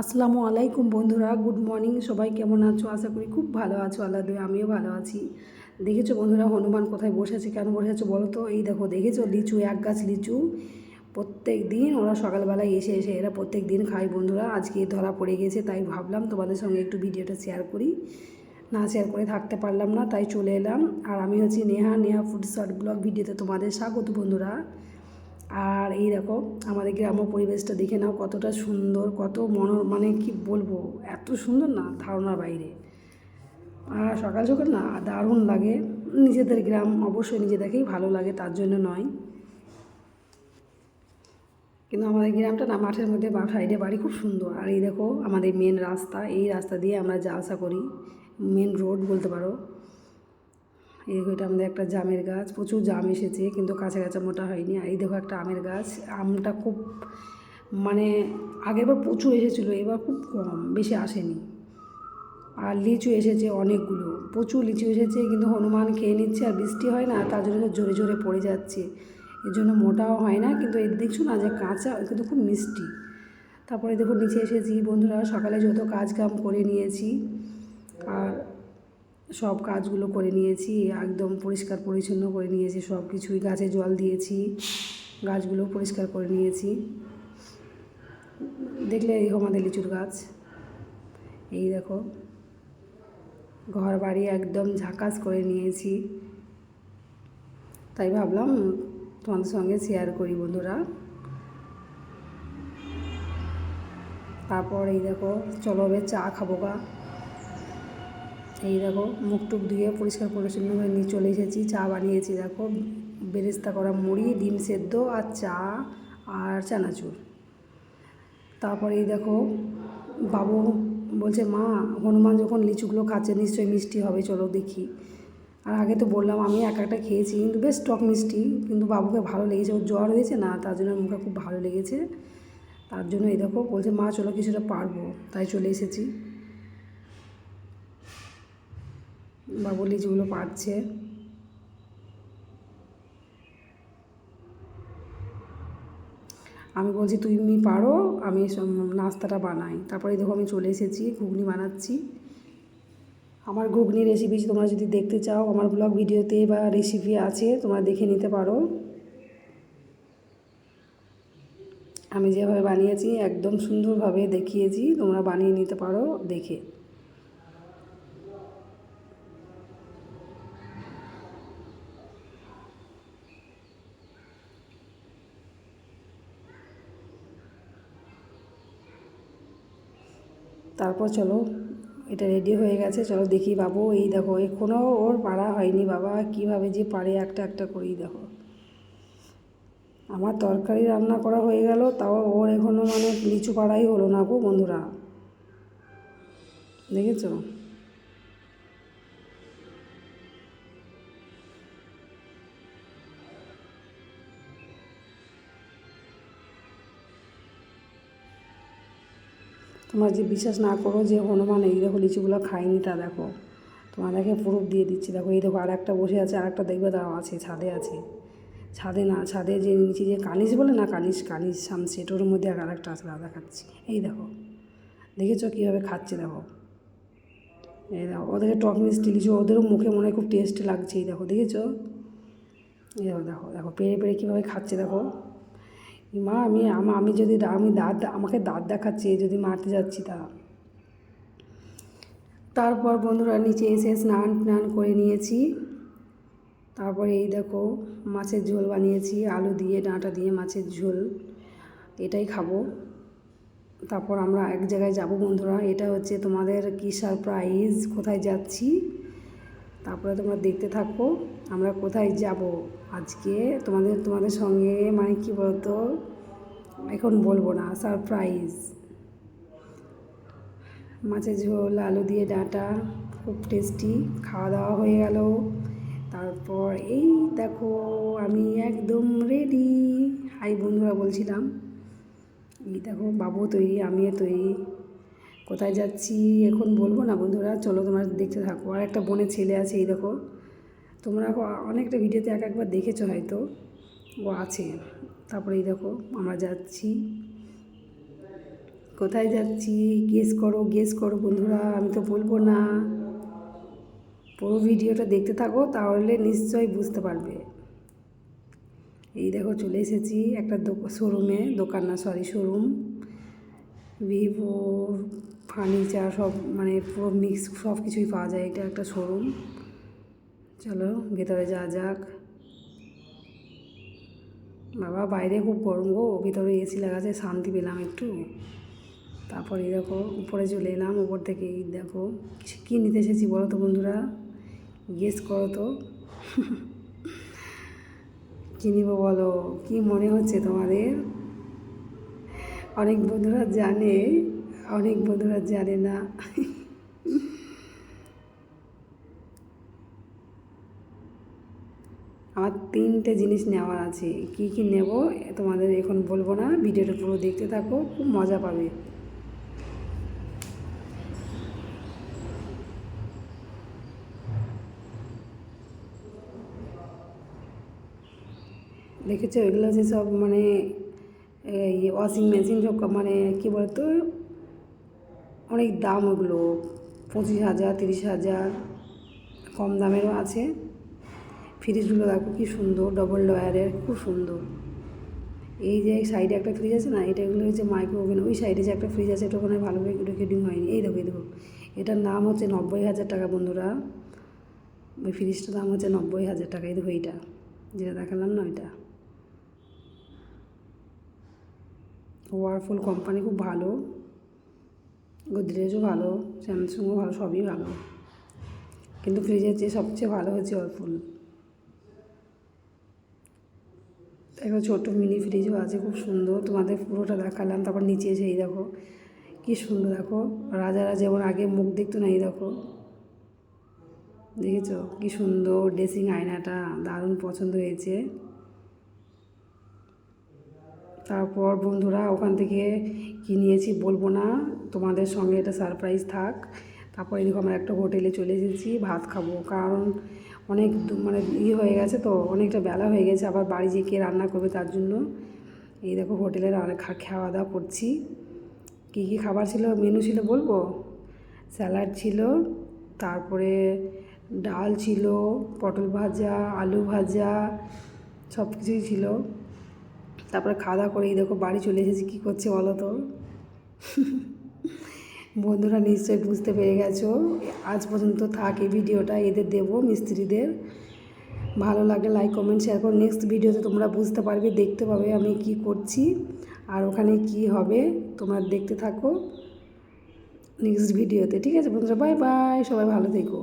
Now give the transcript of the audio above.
আসসালামু আলাইকুম বন্ধুরা, গুড মর্নিং, সবাই কেমন আছো? আশা করি খুব ভালো আছো আল্লাহ দুই আমিও ভালো আছি। দেখেছ বন্ধুরা, হনুমান কোথায় বসেছে কেন বসে আছে বলো তো? এই দেখো, দেখেছ লিচু, এক গাছ লিচু? প্রত্যেক দিন ওরা সকালবেলায় এসে এসে এরা প্রত্যেক দিন খায় বন্ধুরা। আজকে ধরা পড়ে গেছে, তাই ভাবলাম তোমাদের সঙ্গে একটু ভিডিওটা শেয়ার করি। না শেয়ার করে থাকতে পারলাম না, তাই চলে এলাম। আর আমি হচ্ছি Neha Neha food short blog ভিডিওতে তোমাদের স্বাগত বন্ধুরা। আর এই দেখো, আমাদের গ্রাম্য পরিবেশটা দেখে নাও কতটা সুন্দর, কত মন মানে কি বলব, এত সুন্দর না ধারণার বাইরে। আর সকাল সকাল না দারুণ লাগে, নিজেদের গ্রাম অবশ্যই নিজেদেরকেই ভালো লাগে, তার জন্য নয়। কিন্তু আমাদের গ্রামটা না মাঠের মধ্যে বা সাইডে বাড়ি খুব সুন্দর। আর এই দেখো, আমাদের মেন রাস্তা, এই রাস্তা দিয়ে আমরা যা আসা করি মেন রোড বলতে পারো। এই দেখো এটা আমাদের একটা জামের গাছ, প্রচুর জাম এসেছে, কিন্তু কাছে কাছে মোটা হয়নি। আর এই দেখো একটা আমের গাছ, আমটা খুব মানে আগেরবার প্রচুর এসেছিল, এবার খুব কম, বেশি আসেনি। আর লিচু এসেছে অনেকগুলো, প্রচুর লিচু এসেছে, কিন্তু হনুমান খেয়ে নিচ্ছে আর বৃষ্টি হয় না, তার জন্য জোরে জোরে পড়ে যাচ্ছে। এর জন্য মোটাও হয় না, কিন্তু এর দেখছ না যে কাঁচা, কিন্তু খুব মিষ্টি। তারপরে দেখো নিচে এসেছি বন্ধুরা, সকালে যত কাজ কাম করে নিয়েছি, আর সব কাজগুলো করে নিয়েছি, একদম পরিষ্কার পরিচ্ছন্ন করে নিয়েছি, সব কিছুই গাছে জল দিয়েছি গাছগুলো পরিষ্কার করে নিয়েছি। দেখলে এই আমাদের লিচুর গাছ। এই দেখো ঘর বাড়ি একদম ঝাকাস করে নিয়েছি। তাই ভাবলাম তোমাদের সঙ্গে শেয়ার করি বন্ধুরা। তারপর এই দেখো, চলো চা খাব গা। এই দেখো, মুখ টুক ধুয়ে পরিষ্কার পরিচ্ছন্ন করে নিয়ে চলে এসেছি। চা বানিয়েছি, দেখো। বেরেস্তা করা মুড়ি, ডিম সেদ্ধ আর চা আর চানাচুর। তারপরে এই দেখো, বাবু বলছে, মা, হনুমান যখন লিচুগুলো খাচ্ছে, নিশ্চয়ই মিষ্টি হবে, চলো দেখি। আর আগে তো বললাম, আমি এক একটা খেয়েছি, কিন্তু বেশ টক মিষ্টি, কিন্তু বাবুকে ভালো লেগেছে। ওর জ্বর হয়েছে না, তার জন্য মুখে খুব ভালো লেগেছে। তার জন্য এই দেখো, বলছে, মা, চলো, কিছুটা পারব। তাই চলে এসেছি। বাবু লিচুগুলো পাচ্ছে। আমি বলছি, তুমি পারো, আমি নাস্তাটা বানাই। তারপরে দেখো আমি চলে এসেছি, ঘুগনি বানাচ্ছি। আমার ঘুগনি রেসিপি তোমরা যদি দেখতে চাও, আমার ব্লগ ভিডিওতে বা রেসিপি আছে, তোমরা দেখে নিতে পারো। আমি যেভাবে বানিয়েছি, একদম সুন্দরভাবে দেখিয়েছি, তোমরা বানিয়ে নিতে পারো দেখে। তারপর চলো, এটা রেডি হয়ে গেছে। চলো দেখি বাবু, এই দেখো এখনও ওর পাড়া হয়নি বাবা। কীভাবে যে পারে একটা একটা করেই দেখো। আমার তরকারি রান্না করা হয়ে গেল, তাও ওর এখনও মানে লিচু পাড়াই হলো না গো বন্ধুরা। দেখেছ? তোমরা যে বিশ্বাস না করো যে হনুমান এই দেখো লিচুগুলো খায়নি তা দেখো। তোমাদেরকে প্রুফ দিয়ে দিচ্ছি। দেখো, এই দেখো আর একটা বসে আছে আর একটা দেখবে তাও আছে, ছাদে আছে। ছাদে না, ছাদে যে নিচে যে কানিস বলে না কানিস কানিস সামসেট ওর মধ্যে আর একটা আছে দাদা খাচ্ছি এই দেখো, দেখেছ কীভাবে খাচ্ছে দেখো? এই দেখো, ওদেরকে টক মিষ্টি লিচু, ওদেরও মুখে মনে হয় খুব টেস্ট লাগছে, এই দেখো, দেখেছ? এই দেখো দেখো দেখো, পেরে পেরে কীভাবে খাচ্ছে দেখো? মা, আমি, আমা যদি আমি দাঁত, আমাকে দাঁত দেখাচ্ছে যদি মারতে যাচ্ছি তা। তারপর বন্ধুরা নিচে এসে স্নান টান করে নিয়েছি। তারপরে এই দেখো মাছের ঝোল বানিয়েছি, আলু দিয়ে, ডাঁটা দিয়ে মাছের ঝোল, এটাই খাব। তারপর আমরা এক জায়গায় যাব বন্ধুরা, এটা হচ্ছে তোমাদের কি সারপ্রাইজ কোথায় যাচ্ছি? তারপরে তোমরা দেখতে থাকো, আমরা কোথায় যাব আজকে? তোমাদের তোমাদের সঙ্গে মানে কি বলতো? এখন বলব না সারপ্রাইজ মাছের ঝোল, আলু দিয়ে ডাঁটা, খুব টেস্টি খাওয়া দাওয়া হয়ে গেল। তারপর এই দেখো, আমি একদম রেডি হাই বন্ধুরা বলছিলাম। এই দেখো বাবু তৈরি, আমিও তৈরি। কোথায় যাচ্ছি এখন বলব না বন্ধুরা, চলো তোমরা দেখতে থাকো। আর একটা বোনের ছেলে আছে, এই দেখো। তোমরা অনেকটা ভিডিওতে এক একবার দেখেছ হয়তো। ও আছে। তারপরে এই দেখো, আমরা যাচ্ছি। কোথায় যাচ্ছি? গেস করো গেস করো বন্ধুরা, আমি তো বলব না। পুরো ভিডিওটা দেখতে থাকো, তাহলে নিশ্চয়ই বুঝতে পারবে। এই দেখো, চলে এসেছি একটা শোরুমে দোকান না সরি শোরুম ভিভো ফার্নিচার সব মানে পুরো মিক্স সব কিছুই পাওয়া যায়। এটা একটা শোরুম চলো, ভেতরে যা যাক। বাবা, বাইরে খুব গরম গো। ভিতরে এসি লাগাছে শান্তি পেলাম একটু। তারপরে দেখো, উপরে চলে এলাম, উপর থেকে দেখো। কী নিতে এসেছি বলো তো বন্ধুরা? গেস করো তো। কী নিব বলো? কী মনে হচ্ছে তোমাদের? অনেক বন্ধুরা জানে। অনেক বন্ধুরা জানে না। আমার তিনটে জিনিস নেওয়ার আছে। কি কি নেব তোমাদের এখন বলব না, ভিডিওটা পুরো দেখতে থাকো, খুব মজা পাবে। দেখেছ এগুলো যে সব মানে ওয়াশিং মেশিন সব মানে কী বলতো? অনেক দাম ওগুলো, পঁচিশ হাজার, তিরিশ হাজার, কম দামেরও আছে। ফ্রিজগুলো দেখো কি সুন্দর ডবল ডয়ারের খুব সুন্দর। এই যে সাইডে একটা ফ্রিজ আছে না, এটা এগুলো হচ্ছে মাইক্রো ওভেন ওই সাইডে যে একটা ফ্রিজ আছে, এটা ওখানে ভালোভাবে রেকর্ডিং হয়নি। এই দেখো এই দেখো, এটার নাম হচ্ছে নব্বই হাজার টাকা বন্ধুরা। ওই ফ্রিজটার দাম হচ্ছে নব্বই হাজার টাকা, এই দেখো এইটা, যেটা দেখালাম না ওইটা। ওয়ারফুল কোম্পানি খুব ভালো। গোদরেজও ভালো, স্যামসাংও ভালো, সবই ভালো। কিন্তু ফ্রিজের চেয়ে সবচেয়ে ভালো হচ্ছে ওয়ারফুল দেখো ছোটো মিনি ফ্রিজও আছে, খুব সুন্দর। তোমাদের পুরোটা দেখালাম, তারপর নিচে এসে এই দেখো, কী সুন্দর দেখো। রাজারা যেমন আগে মুখ দেখতো না, এই দেখো। দেখেছ? কী সুন্দর ড্রেসিং আয়নাটা, দারুণ পছন্দ হয়েছে। তারপর বন্ধুরা ওখান থেকে কী নিয়েছি বলব না, তোমাদের সঙ্গে এটা সারপ্রাইজ থাক। তারপর এরকম আমরা একটা হোটেলে চলে এসেছি, ভাত খাব। কারণ অনেক মানে ইয়ে হয়ে গেছে তো, অনেকটা বেলা হয়ে গেছে, আবার বাড়ি যেয়ে কে রান্না করবে তার জন্য। এই দেখো হোটেলে খাওয়া দাওয়া করছি। কী কী খাবার ছিল? মেনু ছিল বলব? স্যালাড ছিল, তারপরে ডাল ছিল, পটল ভাজা, আলু ভাজা সব কিছুই ছিল। তারপরে খাওয়া দাওয়া করে এই দেখো বাড়ি চলে এসেছি, কী করছে বলো তো? বন্ধুরা নিশ্চয়ই বুঝতে পেরে গেছো। আজ পর্যন্ত থাক এই ভিডিওটা, এদের দেবো, মিস্ত্রিদের। ভালো লাগে লাইক কমেন্ট শেয়ার করো। নেক্সট ভিডিওতে তোমরা বুঝতে পারবে, দেখতে পাবে আমি কি করছি আর ওখানে কি হবে। তোমরা দেখতে থাকো নেক্সট ভিডিওতে ঠিক আছে বন্ধুরা বাই বাই সবাই ভালো থেকো।